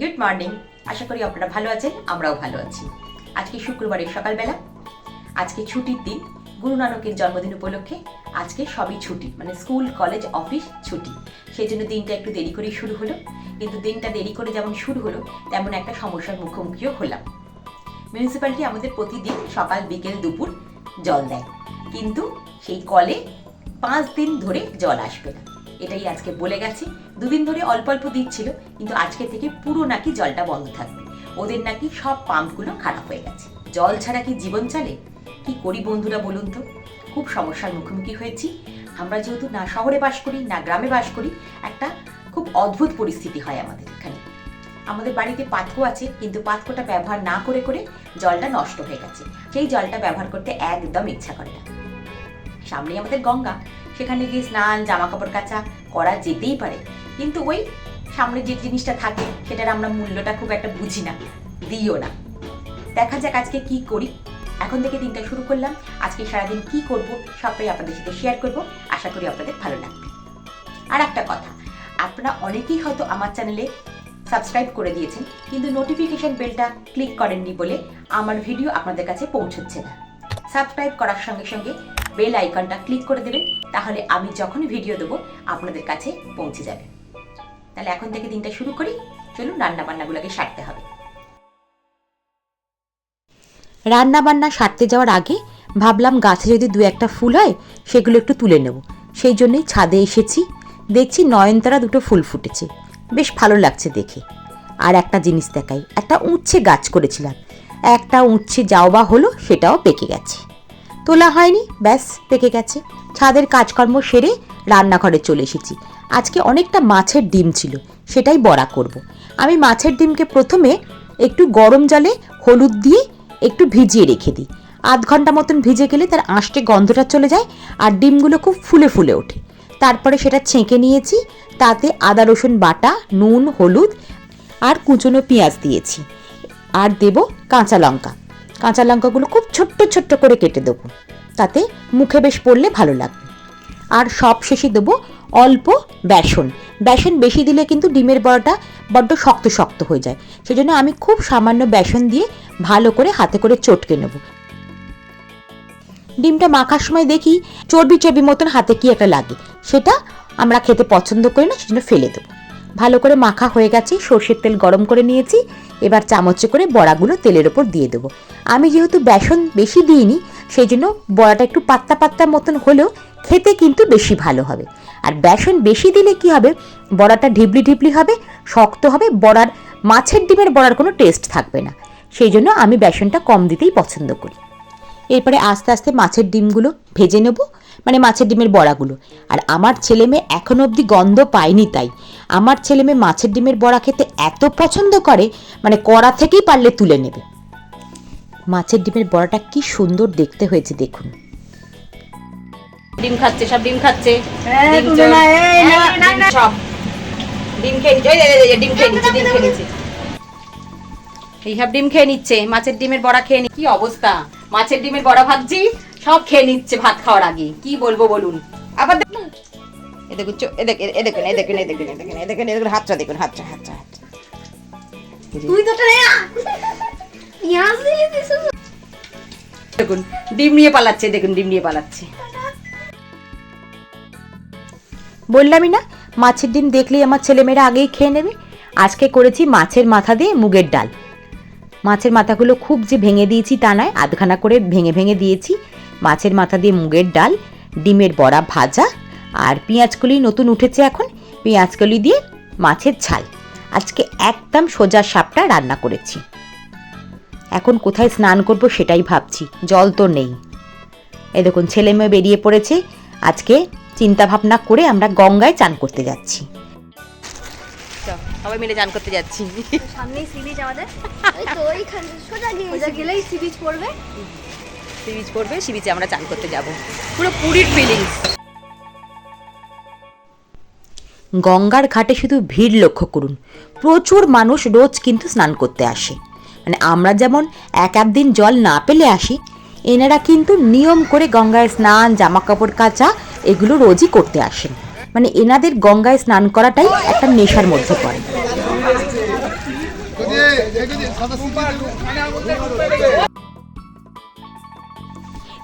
Good morning আশা করি আপনারা ভালো আছেন, আমরাও ভালো আছি। আজকে শুক্রবারের সকালবেলা, আজকে ছুটির দিন, গুরু নানকের জন্মদিন উপলক্ষে আজকে সবই ছুটি মানে স্কুল, কলেজ, অফিস, ছুটি। সেই জন্য দিনটা একটু দেরি করেই শুরু হলো, কিন্তু দিনটা দেরি করে যেমন শুরু হলো, তেমন একটা সমস্যার মুখোমুখিও হলাম। মিউনিসিপ্যালিটি আমাদের প্রতিদিন সকাল, বিকেল, দুপুর জল দেয়, কিন্তু সেই কলে পাঁচ দিন ধরে জল আসবে না। এটাই আজকে বলে গেছে। দুদিন ধরে অল্প অল্প দিচ্ছিল, কিন্তু আজকে থেকে পুরো নাকি জলটা বন্ধ থাকবে। ওদের নাকি সব পাম্পগুলো খারাপ হয়ে গেছে। জল ছাড়া কি জীবন চলে? কি করি বন্ধুরা বলুন তো? খুব সমস্যার মুখোমুখি হয়েছি। আমরা যেহেতু না শহরে বাস করি, না গ্রামে বাস করি, একটা খুব অদ্ভুত পরিস্থিতি হয় আমাদের এখানে। আমাদের বাড়িতে পাতকো আছে, কিন্তু পাতকোটা ব্যবহার না করে করে জলটা নষ্ট হয়ে গেছে। সেই জলটা ব্যবহার করতে একদম ইচ্ছা করে না। সামনেই আমাদের গঙ্গা। সেখানে গিয়ে স্নান জামা কাপড় কাচা করা যেতেই পারে। কিন্তু ওই সামনে যে জিনিসটা থাকে, সেটার আমরা মূল্যটা খুব একটা বুঝি না দিও না। দেখা যাক আজকে কি করি। এখন থেকে দিনটা শুরু করলাম। আজকে সারাদিন কি করব, সবটাই আপনাদের সাথে শেয়ার করব। আশা করি আপনাদের ভালো লাগবে। আর একটা কথা, আপনারা অনেকেই হয়তো আমার চ্যানেলে সাবস্ক্রাইব করে দিয়েছেন, কিন্তু নোটিফিকেশন বেলটা ক্লিক করেননি বলে আমার ভিডিও আপনাদের কাছে পৌঁছচ্ছে না। সাবস্ক্রাইব করার সঙ্গে সঙ্গে বেল আইকনটা ক্লিক করে দেবেন, তাহলে আমি যখনই ভিডিও দেবো, আপনাদের কাছে পৌঁছে যাবে। তাহলে এখন থেকে দিনটা শুরু করি। চলুন রান্না বান্নাগুলোকে সারতে হবে। রান্না বান্না সারতে যাওয়ার আগে ভাবলাম গাছে যদি দু একটা ফুল হয়, সেগুলো একটু তুলে নেব। সেই জন্যই ছাদে এসেছি। দেখছি নয়নতারা দুটো ফুল ফুটেছে। বেশ ভালো লাগছে দেখে। আর একটা জিনিস দেখাই। একটা উচ্ছে গাছ করেছিলাম। একটা উচ্ছে যাও বা হলো, সেটাও পেকে গেছে। তোলা হয়নি, ব্যাস, পেকে গেছে। ছাদের কাজকর্ম সেরে রান্নাঘরে চলে এসেছি। আজকে অনেকটা মাছের ডিম ছিল, সেটাই বড়া করব। আমি মাছের ডিমকে প্রথমে একটু গরম জলে হলুদ দিয়ে একটু ভিজিয়ে রেখে দিই। আধ ঘণ্টা মতন ভিজে গেলে তার আঁশটে গন্ধটা চলে যায় আর ডিমগুলো খুব ফুলে ফুলে ওঠে। তারপরে সেটা ছেঁকে নিয়েছি, তাতে আদা, রসুন বাটা, নুন, হলুদ আর কুচনো পেঁয়াজ দিয়েছি। আর দেব কাঁচা লঙ্কা। কাঁচা লঙ্কাগুলো খুব ছোট্ট ছোট্ট করে কেটে দেবো। তাতে মুখে বেশ পড়লে ভালো লাগবে। আর সব শেষে দেবো অল্প বেসন। বেসন বেশি দিলে কিন্তু ডিমের বড়াটা বড্ড শক্ত শক্ত হয়ে যায়। সেজন্য আমি খুব সামান্য বেসন দিয়ে ভালো করে হাতে করে চটকে নেব। ডিমটা মাখার সময় দেখি চর্বি চর্বি মতন হাতে কি একটা লাগে। সেটা আমরা খেতে পছন্দ করি না, সেজন্য ফেলে দেবো। ভালো করে মাখা হয়ে গেছে, সর্ষের তেল গরম করে নিয়েছি। এবার চামচে করে বড়াগুলো তেলের ওপর দিয়ে দেবো। আমি যেহেতু বেসন বেশি দিইনি সেই জন্য বড়াটা একটু পাত্তা পাত্তা মতন হলেও খেতে কিন্তু বেশি ভালো হবে। আর বেসন বেশি দিলে কি হবে? বড়াটা ঢিবলি ঢিবলি হবে, শক্ত হবে, বড়ার মাছের ডিমের বড়ার কোনো টেস্ট থাকবে না। সেই জন্য আমি বেসনটা কম দিতেই পছন্দ করি। এরপরে আস্তে আস্তে মাছের ডিমগুলো ভেজে নেব মানে মাছের ডিমের বড়াগুলো। আর আমার ছেলে মেয়ে এখনও অবধি গন্ধ পায়নি তাই। আমার ছেলে মেয়ে মাছের ডিমের বড়া খেতে এত পছন্দ করে মানে কড়া থেকেই পারলে তুলে নেবে। মাছের ডিমের বড়াটা কি সুন্দর দেখতে হয়েছে দেখুন। ডিম খাচ্ছে সব ডিম খাচ্ছে। এই ডিম সব ডিম খেয়ে নিচ্ছে ডিম খেয়ে নিচ্ছে ডিম খেয়ে নিচ্ছে। এই সব ডিম খেয়ে নিচ্ছে মাছের ডিমের বড়া খেয়ে নি কি অবস্থা? মাছের ডিমের বড়া ভাবছি সব খেয়ে নিচ্ছে ভাত খাওয়ার আগে। কি বলব বলুন? আবার দেখ এ দেখুন এ দেখুন এ দেখুন এ দেখুন এ দেখুন এ দেখুন এ দেখুন এ দেখুন হাতটা দেখুন হাতটা হাতটা হাতটা। তুই তো রে পেঁয়াজ দিয়ে দিছিস। দেখুন ডিম নিয়ে পালাচ্ছে দেখুন ডিম নিয়ে পালাচ্ছে। বললামই না মাছের ডিম দেখলেই আমার ছেলেমেয়েরা আগেই খেয়ে নেবে। আজকে করেছি মাছের মাথা দিয়ে মুগের ডাল। মাছের মাথাগুলো খুব যে ভেঙে দিয়েছি তা নয় আধখানা করে ভেঙে ভেঙে দিয়েছি। মাছের মাথা দিয়ে মুগের ডাল ডিমের বড়া ভাজা আর পেঁয়াজকলি নতুন উঠেছে এখন। পেঁয়াজকলি দিয়ে মাছের ঝাল। আজকে একদম সোজা সাপটা রান্না করেছি। এখন কোথায় স্নান করব সেটাই ভাবছি জল তো নেই। এ দেখুন ছেলে মেয়ে বেরিয়ে পড়েছে। আজকে চিন্তা ভাবনা করে আমরা গঙ্গায় চান করতে যাচ্ছি। সবাই মিলে চান করতে যাচ্ছি। সামনেই সি বিচ আমাদের। ওই তো ওইখানে সোজা গিয়ে সোজা গেলেই সি বিচ পড়বে। সি বিচ পড়বে সি বিচে আমরা চান করতে যাব। পুরো পুরীর ফিলিংস গঙ্গার ঘাটে শুধু ভিড় লক্ষ্য করুন। প্রচুর মানুষ রোজ কিন্তু স্নান করতে আসে। মানে আমরা যেমন এক এক দিন জল না পেলে আসি, এনারা কিন্তু নিয়ম করে গঙ্গায় স্নান জামা কাপড় কাচা এগুলো রোজই করতে আসেন। মানে এনাদের গঙ্গায় স্নান করাটাই একটা নেশার মধ্যে পড়ে।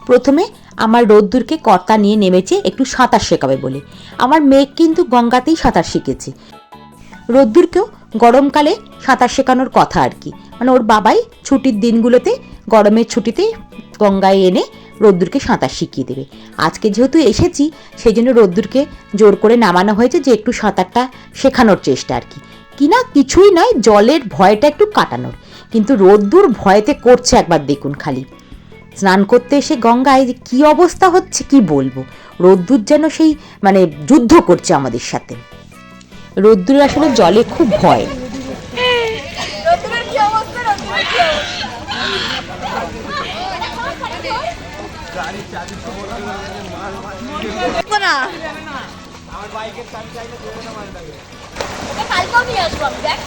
প্রথমে আমার রোদ্দুরকে কর্তা নিয়ে নেমেছে একটু সাঁতার শেখাবে বলে। আমার মেয়ে কিন্তু গঙ্গাতেই সাঁতার শিখেছে। রোদ্দুরকেও গরমকালে সাঁতার শেখানোর কথা আর কি। মানে ওর বাবাই ছুটির দিনগুলোতে, গরমের ছুটিতে গঙ্গায় এনে রোদ্দুরকে সাঁতার শিখিয়ে দেবে। আজকে যেহেতু এসেছি সেই জন্য রোদ্দুরকে জোর করে নামানো হয়েছে যে একটু সাঁতারটা শেখানোর চেষ্টা আর কি। কিনা কিছুই নয়, জলের ভয়টা একটু কাটানোর। কিন্তু রোদ্দুর ভয়েতে করছে একবার দেখুন খালি। স্নান করতে এসে গঙ্গায় যে কী অবস্থা হচ্ছে কি বলব? রোদ্দুর যেন সেই মানে যুদ্ধ করছে আমাদের সাথে। রোদ্দুর আসলে জলে খুব ভয়। রোদ্দুরের কি অবস্থা রোদ্দুরের কি অবস্থা না ওকে কালকেও নিয়ে আসব। আমি দেখ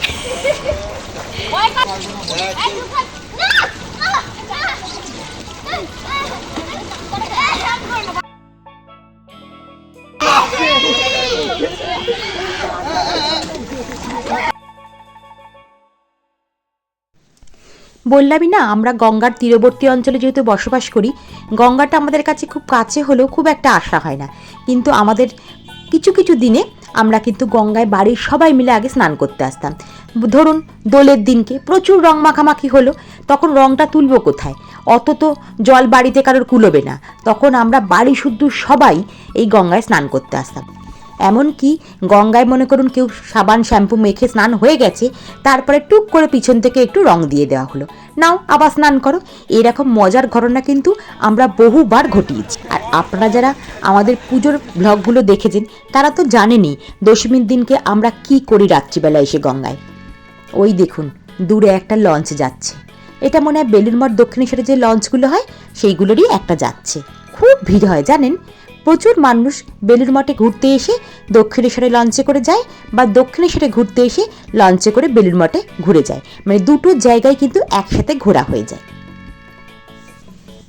বললামই না, আমরা গঙ্গার তীরবর্তী অঞ্চলে যেহেতু বসবাস করি, গঙ্গাটা আমাদের কাছে খুব কাছে হলেও খুব একটা আশা হয় না। কিন্তু আমাদের কিছু কিছু দিনে আমরা কিন্তু গঙ্গায় বাড়ির সবাই মিলে আগে স্নান করতে আসতাম। ধরুন, দোলের দিনকে প্রচুর রং মাখামাখি হলো, তখন রংটা তুলবো কোথায়? অত তো জল বাড়িতে কারোর কুলোবে না। তখন আমরা বাড়ি শুদ্ধ সবাই এই গঙ্গায় স্নান করতে আসতাম। এমনকি গঙ্গায় মনে করুন কেউ সাবান, শ্যাম্পু মেখে স্নান হয়ে গেছে, তারপরে টুক করে পিছন থেকে একটু রং দিয়ে দেওয়া হলো। নাও, আবার স্নান করো। এরকম মজার ঘটনা কিন্তু আমরা বহুবার ঘটিয়েছি। আর আপনারা যারা আমাদের পুজোর ব্লগগুলো দেখেছেন, তারা তো জানেনই দশমীর দিনকে আমরা কি করি রাত্রিবেলা এসে গঙ্গায়। ওই দেখুন, দূরে একটা লঞ্চ যাচ্ছে। এটা মনে হয় বেলুর মঠ, দক্ষিণেশ্বরে যে লঞ্চগুলো হয়, সেইগুলোরই একটা যাচ্ছে। খুব ভিড় হয়, জানেন? প্রচুর মানুষ বেলুর মঠে ঘুরতে এসে দক্ষিণেশ্বরে লঞ্চে করে যায় বা দক্ষিণেশ্বরে ঘুরতে এসে লঞ্চে করে বেলুর মঠে ঘুরে যায়। মানে দুটো জায়গায় কিন্তু একসাথে ঘোরা হয়ে যায়।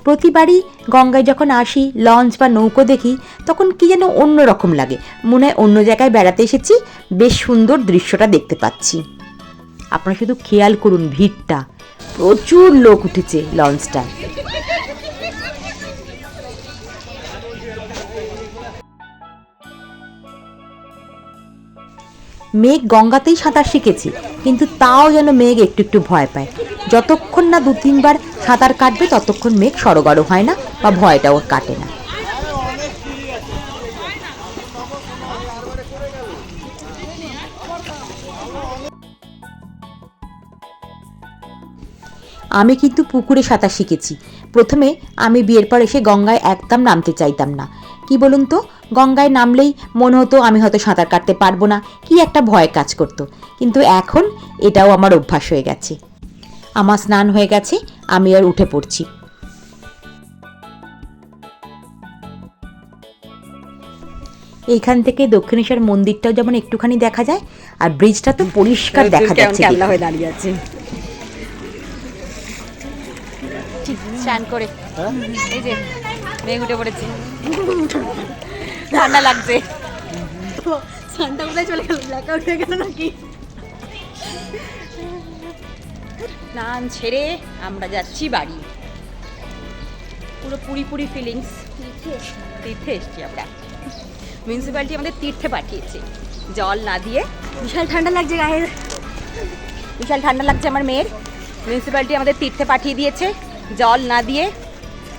প্রতিবারই গঙ্গায় যখন আসি, লঞ্চ বা নৌকো দেখি, তখন কি যেন অন্য রকম লাগে। মনে হয় অন্য জায়গায় বেড়াতে এসেছি, বেশ সুন্দর দৃশ্যটা দেখতে পাচ্ছি। আপনারা শুধু খেয়াল করুন ভিড়টা। প্রচুর লোক উঠেছে লঞ্চটায়। মেঘ গঙ্গাতেই সাঁতার শিখেছি, কিন্তু তাও যেন মেঘ একটু একটু ভয় পায়। যতক্ষণ না দু তিনবার সাঁতার কাটবে, ততক্ষণ মেঘ সড়গড় হয় না বা ভয়টাও কাটে না। আমি কিন্তু পুকুরে সাঁতার শিখেছি। প্রথমে আমি বিয়ের পর এসে গঙ্গায় একদম নামতে চাইতাম না। কি বলুন তো? গঙ্গায় নামলেই মনে হতো আমি হয়তো সাঁতার কাটতে পারব না। কি একটা ভয় কাজ করতো। কিন্তু এখন এটাও আমার অভ্যাস হয়ে গেছে। আমার স্নান হয়ে গেছে আমি আর উঠে পড়ছি। এইখান থেকে দক্ষিণেশ্বর মন্দিরটাও যেমন একটুখানি দেখা যায় আর ব্রিজটা তো পরিষ্কার দেখা যাচ্ছে ক্যাবলা হয়ে দাঁড়িয়ে আছে। ঠিক স্নান করে। এই যে মেঘ উঠে পড়েছে। ঠান্ডা লাগছে। সানটা কোথায় চলে গেল ব্ল্যাক আউট হয়ে গেল নাকি? স্নান ছেড়ে আমরা যাচ্ছি বাড়ি। পুরো পুরি পুরি ফিলিংস তীর্থে এসছি। আমরা। মিউনিসিপ্যালিটি আমাদের তীর্থে পাঠিয়েছে। জল না দিয়ে। বিশাল ঠান্ডা লাগছে গায়ে। বিশাল ঠান্ডা লাগছে আমার মেয়ের। মিউনিসিপ্যালিটি আমাদের তীর্থে পাঠিয়ে দিয়েছে। জল না দিয়ে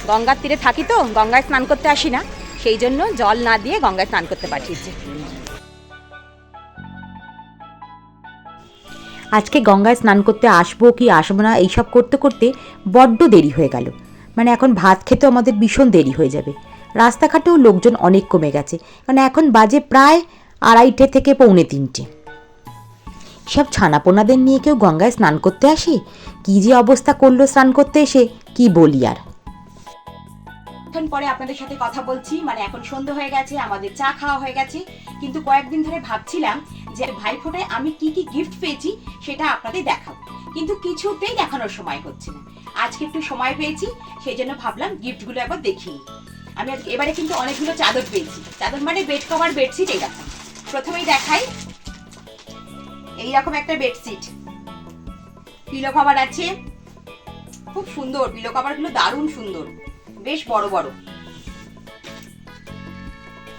গঙ্গার তীরে থাকি তো গঙ্গায় স্নান করতে আসি না। সেই জন্য জল না দিয়ে গঙ্গায় স্নান করতে পাঠিয়েছে। আজকে গঙ্গায় স্নান করতে আসব কি আসব না, এইসব করতে করতে বড্ড দেরি হয়ে গেল। মানে এখন ভাত খেতেও আমাদের ভীষণ দেরি হয়ে যাবে। রাস্তাঘাটেও লোকজন অনেক কমে গেছে। কারণ এখন বাজে প্রায় আড়াইটে থেকে পৌনে তিনটে। সব ছানাপোনাদের নিয়ে কেউ গঙ্গায় স্নান করতে আসে? কি যে অবস্থা করল স্নান করতে এসে, কি বলি আর। কিছুক্ষণ পরে আপনাদের সাথে কথা বলছি। মানে এখন সন্ধে হয়ে গেছে, আমাদের চা খাওয়া হয়ে গেছে। কিন্তু কয়েকদিন ধরে ভাবছিলাম যে ভাইফোঁটায় আমি কি কি গিফট পেয়েছি সেটা আপনাদের দেখাবো। কিন্তু কিছুতেই দেখানোর সময় হচ্ছে না। আজকে একটু সময় পেয়েছি সেই জন্য ভাবলাম গিফটগুলো একবার দেখিনি আমি এবারে কিন্তু অনেকগুলো চাদর পেয়েছি। চাদর মানে বেড কভার বেডশিট এই রকম। প্রথমেই দেখাই। এইরকম একটা বেডশিট পিলো কভার আছে। খুব সুন্দর। পিলো কভারগুলো দারুণ সুন্দর। বেশ বড় বড়।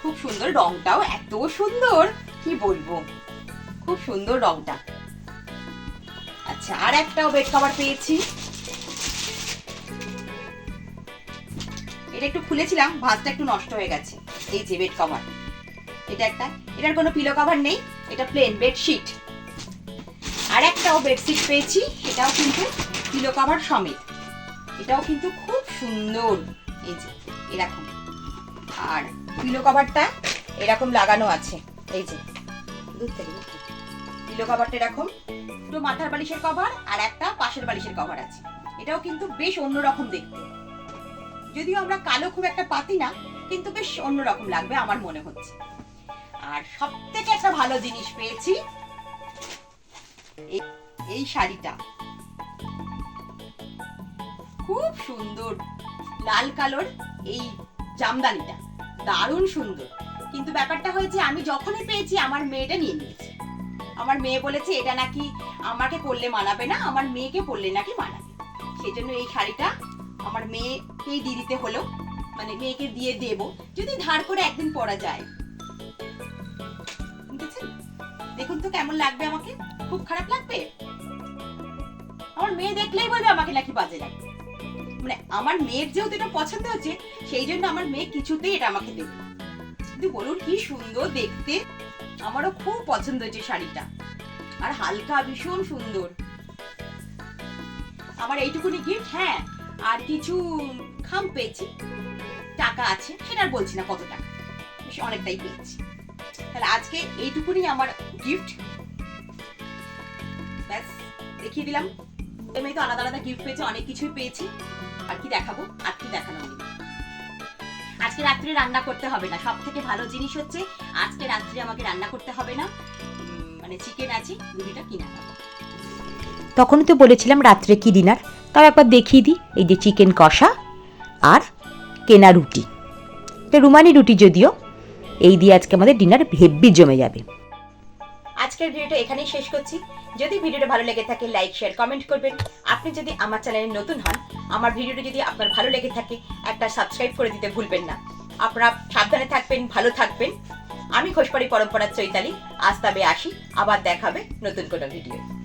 খুব সুন্দর রংটাও, এত সুন্দর, কি বলব? খুব সুন্দর রংটা। আচ্ছা আর একটাও বেড কভার পেয়েছি। এটা একটু খুলেছিলাম, ভাঁজটা একটু নষ্ট হয়ে গেছে। এই যে বেড কভার এটা একটা, এটার কোনো পিলো কভার নেই, এটা প্লেন বেডশিট আর একটাও বেডশিট পেয়েছি, এটাও কিন্তু পিলো কভার সমেত। এটাও কিন্তু খুব সুন্দর। এই যে, এরকম। আর পিলো কভারটা এরকম লাগানো আছে। এই যে। পিলো কভারটা এরকম। দুটো মাথার বালিশের কভার আর একটা পাশের বালিশের কভার আছে। এটাও কিন্তু বেশ অন্যরকম দেখতে। যদিও আমরা কালো খুব একটা পাতি না, কিন্তু বেশ অন্যরকম লাগবে আমার মনে হচ্ছে। আর সব থেকে একটা ভালো জিনিস পেয়েছি এই শাড়িটা। খুব সুন্দর। লাল কালোর এই জামদানিটা। দারুণ সুন্দর। কিন্তু ব্যাপারটা হয়েছে, আমি যখনই পেয়েছি, আমার মেয়েটা নিয়ে নিয়েছে। আমার মেয়ে বলেছে, এটা নাকি আমাকে পরলে মানাবে না, আমার মেয়েকে পরলে নাকি মানাবে। সেই জন্য এই শাড়িটা আমার মেয়েকেই দিয়ে দিতে হলো। মানে মেয়েকে দিয়ে দেব। যদি ধার করে একদিন পরা যায়। দেখুন তো কেমন লাগবে আমাকে। খুব খারাপ লাগবে? আমার মেয়ে দেখলেই বলবে আমাকে নাকি বাজে লাগবে। মানে আমার মেয়ের যেহেতু এটা পছন্দ হচ্ছে, সেই জন্য আমার মেয়ে কিছুতেই এটা আমাকে দেবে কিন্তু বলুন কি সুন্দর দেখতে, আমারও খুব পছন্দ হয়েছে শাড়িটা। আর হালকা ভীষণ সুন্দর। আমার এইটুকুনি গিফট হ্যাঁ আর কিছু খাম পেয়েছি। টাকা আছে, সেটা বলছি না কত টাকা। বেশ অনেকটাই পেয়েছি। তাহলে আজকে এইটুকুনি আমার গিফট ব্যাস, দেখিয়ে দিলাম। এমনি তো আলাদা আলাদা গিফট পেয়েছি, অনেক কিছুই পেয়েছি। আর কি দেখাবো? আর কি দেখানো নেই আজকে রাত্রে রান্না করতে হবে না। সব থেকে ভালো জিনিস হচ্ছে, আজকে রাত্রে আমাকে রান্না করতে হবে না। মানে চিকেন আছে রুটিটা কিনা তখনই তো বলেছিলাম রাত্রে কি ডিনার তাও একবার দেখিয়ে দিই, এই যে চিকেন কষা আর কেনা রুটি। এটা রুমানি রুটি যদিও, এই দিয়ে আজকে আমাদের ডিনার হেব্বি জমে যাবে। আজকের ভিডিওটা এখানেই শেষ করছি। যদি ভিডিওটা ভালো লেগে থাকে লাইক শেয়ার কমেন্ট করবেন। আপনি যদি আমার চ্যানেলে নতুন হন, আমার ভিডিওটা যদি আপনার ভালো লেগে থাকে, একটা সাবস্ক্রাইব করে দিতে ভুলবেন না। আপনারা সাবধানে থাকবেন, ভালো থাকবেন। আমি ঘোষপাড়ি পরম্পরার চৈতালি। আস্তাবে তবে আসি, আবার দেখাবে নতুন কোনো ভিডিও।